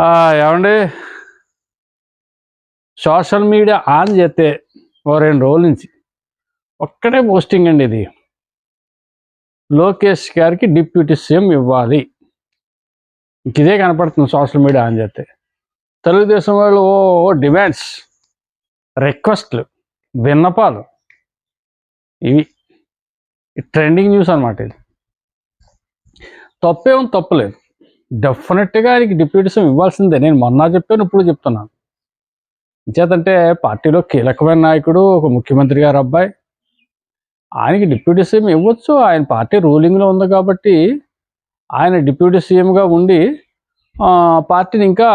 ఏమండి? Social media on చేస్తే ఓ రెండు రోజుల నుంచి ఒక్కటే పోస్టింగ్ అండి ఇది. లోకేష్ గారికి డిప్యూటీ సీఎం ఇవ్వాలి. ఇంక ఇదే కనపడుతుంది సోషల్ మీడియా ఆన్ చేస్తే. తెలుగుదేశం వాళ్ళు ఓ డిమాండ్స్ రిక్వెస్ట్లు విన్నపాలు. ఇవి ట్రెండింగ్ న్యూస్ అనమాట ఇది. తప్పేం తప్పలేదు. డెఫినెట్గా ఆయనకి డిప్యూటీ ఇవ్వాల్సిందే. నేను మొన్న చెప్పాను ఇప్పుడు చెప్తున్నాను చేతంటే పార్టీలో కీలకమైన నాయకుడు ఒక ముఖ్యమంత్రి గారు అబ్బాయి. ఆయనకి డిప్యూటీ సీఎం ఇవ్వచ్చు. ఆయన పార్టీ రూలింగ్లో ఉంది కాబట్టి ఆయన డిప్యూటీ సీఎంగా ఉండి పార్టీని ఇంకా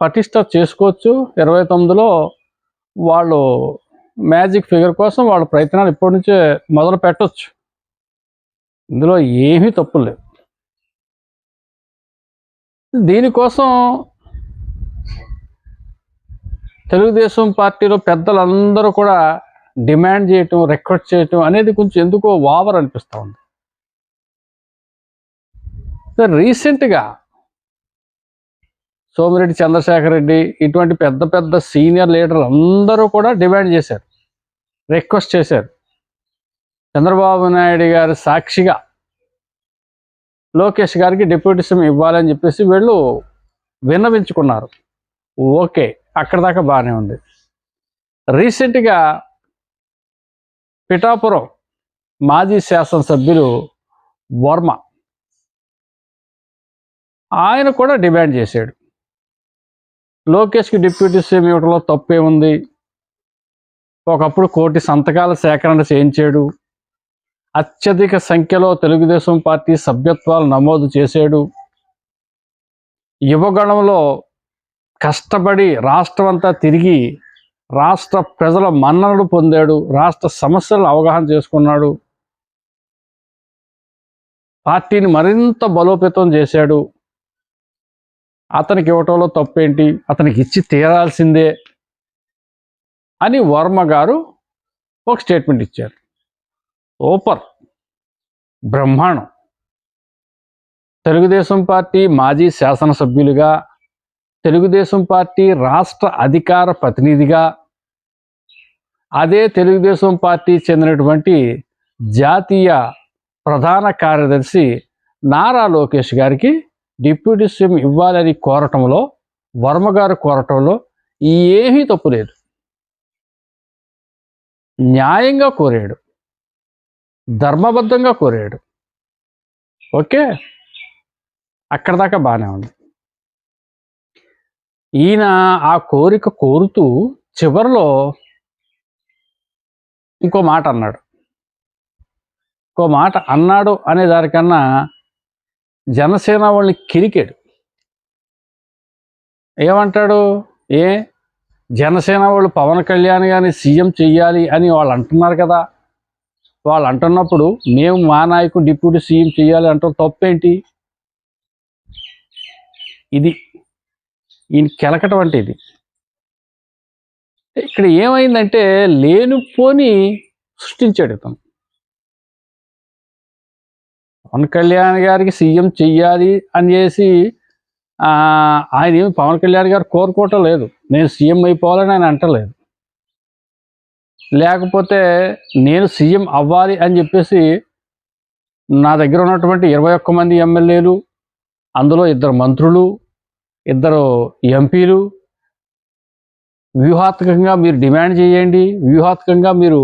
పటిష్ట చేసుకోవచ్చు. ఇరవై తొమ్మిదిలో వాళ్ళు మ్యాజిక్ ఫిగర్ కోసం వాళ్ళ ప్రయత్నాలు ఇప్పటి నుంచే మొదలు పెట్టవచ్చు ఇందులో ఏమీ తప్పులు లేవు దీనికోసం తెలుగుదేశం పార్టీలో పెద్దలందరూ కూడా డిమాండ్ చేయటం రిక్వెస్ట్ చేయటం అనేది కొంచెం ఎందుకో ఓవర్ అనిపిస్తూ ఉంది. రీసెంట్గా సోమిరెడ్డి చంద్రశేఖర్ రెడ్డి ఇటువంటి పెద్ద పెద్ద సీనియర్ లీడర్లు అందరూ కూడా డిమాండ్ చేశారు రిక్వెస్ట్ చేశారు. చంద్రబాబు నాయుడు గారి సాక్షిగా లోకేష్ గారికి డిప్యూటీ సీఎం ఇవ్వాలని చెప్పేసి వీళ్ళు విన్నవించుకున్నారు. ఓకే అక్కడ దాకా బాగానే ఉంది. రీసెంట్గా పిఠాపురం మాజీ శాసనసభ్యులు వర్మ ఆయన కూడా డిమాండ్ చేశాడు. లోకేష్కి డిప్యూటీ సీఎం ఇవ్వడంలో తప్పే ఉంది. ఒకప్పుడు కోటి సంతకాల సేకరణ చేయించాడు. అత్యధిక సంఖ్యలో తెలుగుదేశం పార్టీ సభ్యత్వాలు నమోదు చేశాడు. యువగణంలో కష్టపడి రాష్ట్రం అంతా తిరిగి రాష్ట్ర ప్రజల మన్ననలు పొందాడు. రాష్ట్ర సమస్యలను అవగాహన చేసుకున్నాడు. పార్టీని మరింత బలోపేతం చేశాడు. అతనికి ఇవ్వటంలో తప్పేంటి? అతనికి ఇచ్చి తీరాల్సిందే అని వర్మ గారు ఒక స్టేట్మెంట్ ఇచ్చారు. సూపర్. బ్రహ్మాండం. తెలుగుదేశం పార్టీ మాజీ శాసనసభ్యులుగా తెలుగుదేశం పార్టీ రాష్ట్ర అధికార ప్రతినిధిగా అదే తెలుగుదేశం పార్టీ చెందినటువంటి జాతీయ ప్రధాన కార్యదర్శి నారా లోకేష్ గారికి డిప్యూటీ సీఎం ఇవ్వాలని కోరటంలో వర్మ గారు కోరటంలో ఏమీ తప్పు లేదు న్యాయంగా కోరాడు. ధర్మబద్ధంగా కోరాడు. ఓకే? అక్కడ దాకా బాగానే ఉంది. ఈయన ఆ కోరిక కోరుతూ చివరిలో ఇంకో మాట అన్నాడు. ఇంకో మాట అన్నాడు అనే దానికన్నా జనసేన వాళ్ళని కిరికాడు. ఏమంటాడు? ఏ? జనసేన వాళ్ళు పవన్ కళ్యాణ్ గారిని సీఎం చెయ్యాలి అని వాళ్ళు అంటున్నారు కదా. వాళ్ళు అంటున్నప్పుడు మేము మా నాయకుడు డిప్యూటీ సీఎం చేయాలి అంటారు తప్పేంటి? ఇది ఈయన కెలకటం అంటే ఇది. ఇక్కడ ఏమైందంటే లేనిపోని సృష్టించాడు ఇతను. పవన్ కళ్యాణ్ గారికి సీఎం చెయ్యాలి అని చేసి ఆయన ఏమి పవన్ కళ్యాణ్ గారు కోరుకోవటం లేదు. నేను సీఎం అయిపోవాలని ఆయన అంటలేదు. లేకపోతే నేను సీఎం అవ్వాలి అని చెప్పేసి నా దగ్గర ఉన్నటువంటి ఇరవై ఒక్క మంది ఎమ్మెల్యేలు అందులో ఇద్దరు మంత్రులు ఇద్దరు ఎంపీలు వ్యూహాత్మకంగా మీరు డిమాండ్ చేయండి వ్యూహాత్మకంగా మీరు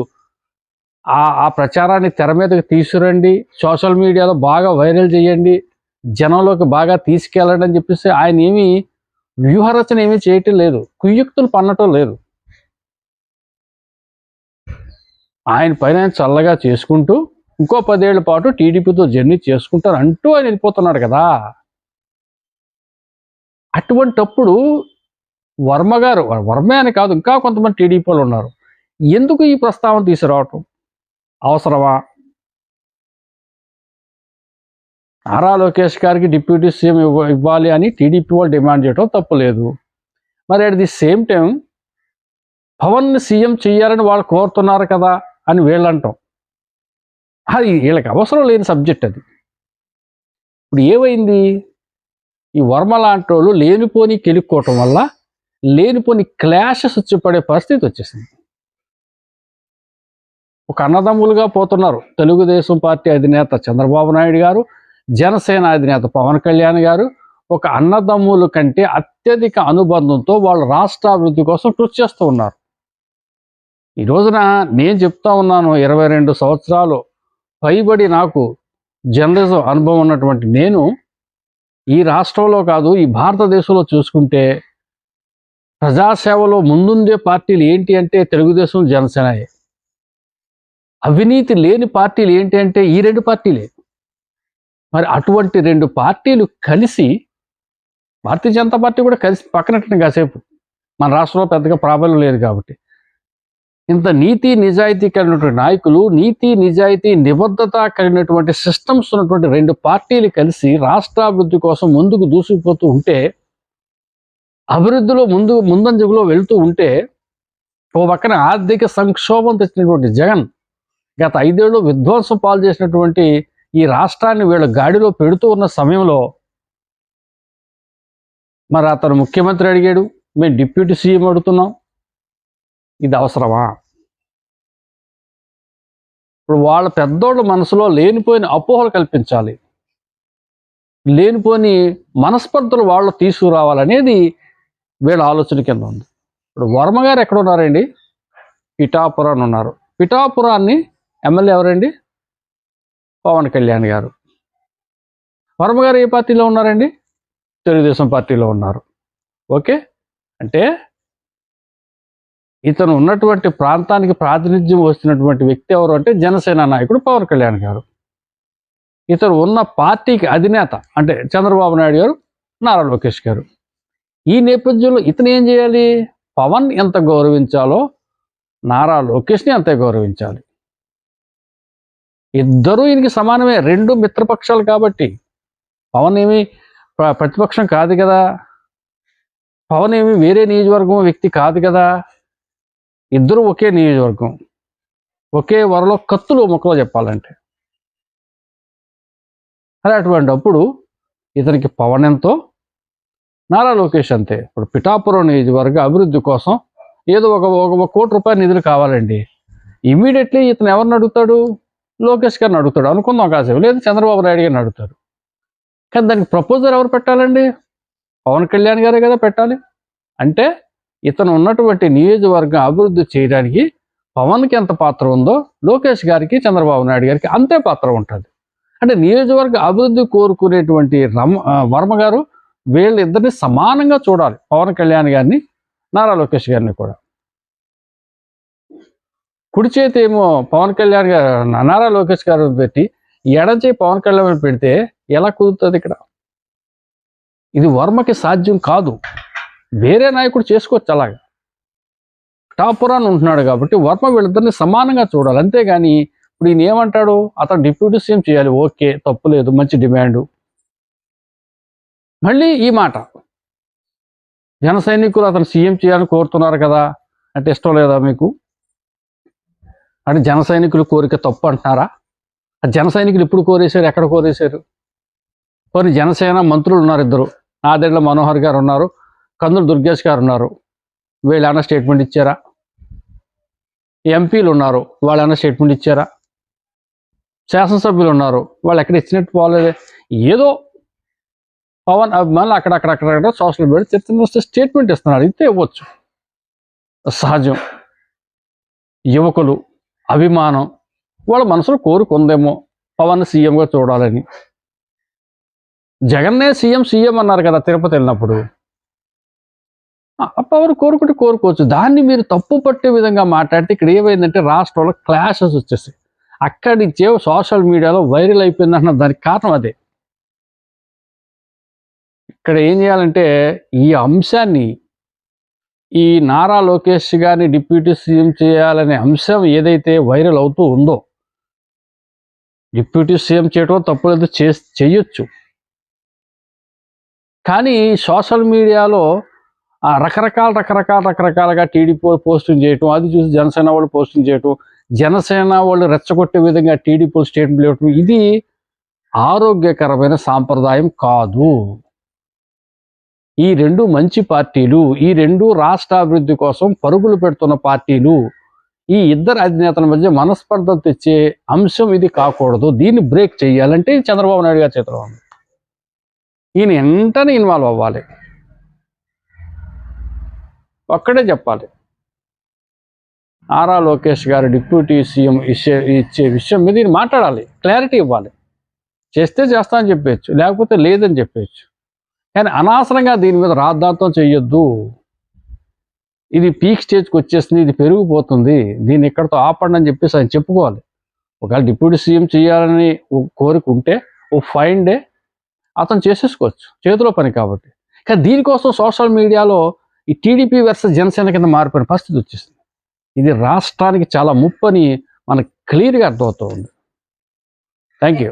ఆ ఆ ప్రచారాన్ని తెర మీదకి తీసుకురండి సోషల్ మీడియాలో బాగా వైరల్ చేయండి జనంలోకి బాగా తీసుకెళ్ళండి అని చెప్పేసి ఆయన ఏమీ వ్యూహరచన ఏమీ చేయటం లేదు కుయుక్తులు పన్నటం లేదు. ఆయన పైన ఆయన చల్లగా చేసుకుంటూ ఇంకో పదేళ్ళ పాటు టీడీపీతో జర్నీ చేసుకుంటారు అంటూ ఆయన వెళ్ళిపోతున్నాడు కదా. అటువంటప్పుడు వర్మ గారు వర్మే అని కాదు ఇంకా కొంతమంది టీడీపీ ఉన్నారు. ఎందుకు ఈ ప్రస్తావన తీసుకురావటం? అవసరమా? నారా లోకేష్ గారికి డిప్యూటీ సీఎం ఇవ్వ ఇవ్వాలి అని టీడీపీ వాళ్ళు డిమాండ్ చేయడం తప్పులేదు మరి at the same time Pawan CM చేయాలని వాళ్ళు కోరుతున్నారు కదా. అని వీళ్ళు అంటాం అది వీళ్ళకి అవసరం లేని సబ్జెక్ట్ అది. ఇప్పుడు ఏమైంది? ఈ వర్మ లాంటి వాళ్ళు లేనిపోని కెలుక్కోవటం వల్ల లేనిపోని క్లాషెస్ వచ్చి పడే పరిస్థితి వచ్చేసింది. ఒక అన్నదమ్ములుగా పోతున్నారు. తెలుగుదేశం పార్టీ అధినేత చంద్రబాబు నాయుడు గారు జనసేన అధినేత పవన్ కళ్యాణ్ గారు. ఒక అన్నదమ్ముల కంటే అత్యధిక అనుబంధంతో వాళ్ళు రాష్ట్రాభివృద్ధి కోసం కృషి చేస్తూ ఉన్నారు. ఈ రోజున నేను చెప్తా ఉన్నాను ఇరవై రెండు సంవత్సరాలు పైబడి నాకు జర్నలిజం అనుభవం ఉన్నటువంటి నేను ఈ రాష్ట్రంలో కాదు ఈ భారతదేశంలో చూసుకుంటే ప్రజాసేవలో ముందుండే పార్టీలు ఏంటి అంటే తెలుగుదేశం జనసేనయే అవినీతి లేని పార్టీలు ఏంటి అంటే ఈ రెండు పార్టీలే. మరి అటువంటి రెండు పార్టీలు కలిసి భారతీయ జనతా పార్టీ కూడా కలిసి పక్కనట్టిన కాసేపు. మన రాష్ట్రంలో పెద్దగా ప్రాబ్లం లేదు కాబట్టి. ఇంత నీతి నిజాయితీ కలిగినటువంటి నాయకులు నీతి నిజాయితీ నిబద్ధత కలిగినటువంటి సిస్టమ్స్ ఉన్నటువంటి రెండు పార్టీలు కలిసి రాష్ట్రాభివృద్ధి కోసం ముందుకు దూసుకుపోతూ ఉంటే అభివృద్ధిలో ముందు ముందంజగులో వెళ్తూ ఉంటే ఓ పక్కన ఆర్థిక సంక్షోభం తెచ్చినటువంటి జగన్ గత ఐదేళ్ళు విధ్వంసం పాలు చేసినటువంటి ఈ రాష్ట్రాన్ని వీళ్ళ గాడిలో పెడుతూ ఉన్న సమయంలో మరి అతను ముఖ్యమంత్రి అడిగాడు మేము డిప్యూటీ సీఎం అడుగుతున్నాం ఇది అవసరమా? ఇప్పుడు వాళ్ళ పెద్దోళ్ళ మనసులో లేనిపోయిన అపోహలు కల్పించాలి. లేనిపోని మనస్పర్ధలు వాళ్ళు తీసుకురావాలనేది వీళ్ళ ఆలోచన కింద ఉంది. ఇప్పుడు వర్మ గారు ఎక్కడ ఉన్నారండి? పిఠాపురాన్ని ఉన్నారు. పిఠాపురాన్ని ఎమ్మెల్యే ఎవరండి? పవన్ కళ్యాణ్ గారు. వర్మగారు ఏ పార్టీలో ఉన్నారండి? తెలుగుదేశం పార్టీలో ఉన్నారు. ఓకే? అంటే ఇతను ఉన్నటువంటి ప్రాంతానికి ప్రాతినిధ్యం వస్తున్నటువంటి వ్యక్తి ఎవరు అంటే జనసేన నాయకుడు పవన్ కళ్యాణ్ గారు. ఇతను ఉన్న పార్టీకి అధినేత అంటే చంద్రబాబు నాయుడు గారు నారా లోకేష్ గారు. ఈ నేపథ్యంలో ఇతను ఏం చేయాలి? పవన్ ఎంత గౌరవించాలో నారా లోకేష్ని అంతే గౌరవించాలి. ఇద్దరూ ఈయనకి సమానమే రెండు మిత్రపక్షాలు కాబట్టి. పవన్ ఏమి ప్రతిపక్షం కాదు కదా. పవన్ ఏమి వేరే నియోజకవర్గం వ్యక్తి కాదు కదా. ఇద్దరు ఒకే నియోజకవర్గం. ఒకే వరలో కత్తులు మొక్కలో చెప్పాలంటే. అదే అటువంటి అప్పుడు ఇతనికి పవన్ ఎంతో నారా లోకేష్ అంతే. ఇప్పుడు పిఠాపురం నియోజకవర్గ అభివృద్ధి కోసం ఏదో ఒక ఒక కోటి రూపాయల నిధులు కావాలండి. ఇమీడియట్లీ ఇతను ఎవరిని అడుగుతాడు? లోకేష్ గారిని అడుగుతాడు. అనుకుందాం అవకాశం లేదు చంద్రబాబు నాయుడు గారిని అడుగుతాడు. కానీ దానికి ప్రపోజల్ ఎవరు పెట్టాలండి? పవన్ కళ్యాణ్ గారే కదా పెట్టాలి. అంటే ఇతను ఉన్నటువంటి నియోజకవర్గం అభివృద్ధి చేయడానికి పవన్కి ఎంత పాత్ర ఉందో లోకేష్ గారికి చంద్రబాబు నాయుడు గారికి అంతే పాత్ర ఉంటుంది. అంటే నియోజకవర్గ అభివృద్ధి కోరుకునేటువంటి రమ వర్మ గారు వీళ్ళిద్దరిని సమానంగా చూడాలి పవన్ కళ్యాణ్ గారిని నారా లోకేష్ గారిని కూడా. కుడి చేతి ఏమో పవన్ కళ్యాణ్ గారు నారా లోకేష్ గారు పెట్టి ఎడచే పవన్ కళ్యాణ్ పెడితే ఎలా కుదురుతుంది ఇక్కడ? ఇది వర్మకి సాధ్యం కాదు. వేరే నాయకుడు చేసుకోవచ్చు అలాగా. టాపురాన్ ఉంటున్నాడు కాబట్టి వర్మ వీళ్ళిద్దరిని సమానంగా చూడాలి. అంతేగాని ఇప్పుడు ఈయన ఏమంటాడు? అతను డిప్యూటీ సీఎం చేయాలి. ఓకే తప్పు లేదు మంచి డిమాండ్. మళ్ళీ ఈ మాట. జన సైనికులు అతను సీఎం చేయాలని కోరుతున్నారు కదా? అంటే ఇష్టం లేదా మీకు? అంటే జన సైనికులు కోరిక తప్పు అంటున్నారా? ఆ జన సైనికులు ఎప్పుడు కోరేశారు? ఎక్కడ కోరేశారు? కొన్ని జనసేన మంత్రులు ఉన్నారు ఇద్దరు. నాదెండ్ల మనోహర్ గారు ఉన్నారు. కందులు దుర్గేష్ గారు ఉన్నారు. వీళ్ళు ఏమైనా స్టేట్మెంట్ ఇచ్చారా ఎంపీలు ఉన్నారు. వాళ్ళు ఏమైనా స్టేట్మెంట్ ఇచ్చారా? శాసనసభ్యులు ఉన్నారు. వాళ్ళు ఎక్కడ ఇచ్చినట్టు పోలేదే. ఏదో పవన్ అభిమానులు అక్కడక్కడ సోషల్ మీడియా చిత్రం వస్తే స్టేట్మెంట్ ఇస్తున్నారు ఇంతే ఇవ్వచ్చు సహజం యువకులు అభిమానం వాళ్ళ మనసులో కోరుకుందేమో పవన్ సీఎంగా చూడాలని జగన్నే సీఎం సీఎం అన్నారు కదా తిరుపతి వెళ్ళినప్పుడు ఆ, కోరుకుంటే కోరుకోవచ్చు. దాన్ని మీరు తప్పు పట్టే విధంగా మాట్లాడితే ఇక్కడ ఏమైందంటే రాష్ట్రంలో క్లాషెస్ వచ్చేసాయి. అక్కడి నుంచే సోషల్ మీడియాలో వైరల్ అయిపోయిందన్న దానికి కారణం అదే. ఇక్కడ ఏం చేయాలంటే ఈ అంశాన్ని ఈ నారా లోకేష్ గారిని డిప్యూటీ సీఎం చేయాలనే అంశం ఏదైతే వైరల్ అవుతూ ఉందో డిప్యూటీ సీఎం చేయటం తప్పులేదు చే చేయొచ్చు. కానీ సోషల్ మీడియాలో రకరకాల రకరకాల రకరకాలుగా టీడీపీ పోస్టింగ్ చేయటం అది చూసి జనసేన వాళ్ళు పోస్టింగ్ చేయటం జనసేన వాళ్ళు రెచ్చగొట్టే విధంగా టీడీపీ స్టేట్మెంట్ ఇవ్వటం ఇది ఆరోగ్యకరమైన సాంప్రదాయం కాదు. ఈ రెండు మంచి పార్టీలు ఈ రెండు రాష్ట్ర అభివృద్ధి కోసం పరుగులు పెడుతున్న పార్టీలు ఈ ఇద్దరు అధినేతల మధ్య మనస్పర్ధలు తెచ్చే అంశం ఇది కాకూడదు. దీన్ని బ్రేక్ చేయాలంటే చంద్రబాబు నాయుడు గారి చేతిలో ఉంది. ఈయన వెంటనే ఇన్వాల్వ్ అవ్వాలి. ఒక్కడే చెప్పాలి. నారా లోకేష్ గారు డిప్యూటీ సీఎం ఇచ్చే ఇచ్చే విషయం మీద ఈయన మాట్లాడాలి. క్లారిటీ ఇవ్వాలి. చేస్తే చేస్తా అని చెప్పేయచ్చు. లేకపోతే లేదని చెప్పేయచ్చు. కానీ అనవసరంగా దీని మీద రాద్ధాంతం చేయొద్దు ఇది పీక్ స్టేజ్కి వచ్చేసింది ఇది పెరిగిపోతుంది. దీన్ని ఇక్కడతో ఆపండి అని చెప్పేసి ఆయన చెప్పుకోవాలి. ఒకవేళ డిప్యూటీ సీఎం చేయాలని కోరుకుంటే కోరిక ఉంటే ఓ ఫైన్ డే అతను చేసేసుకోవచ్చు. చేతిలో పని కాబట్టి. కానీ దీనికోసం సోషల్ మీడియాలో ఈ టీడీపీ వర్సెస్ జనసేన కింద మారిపోయిన పరిస్థితి వచ్చేసింది. ఇది రాష్ట్రానికి చాలా ముప్పని మనకు క్లియర్గా అర్థమవుతుంది థ్యాంక్ యూ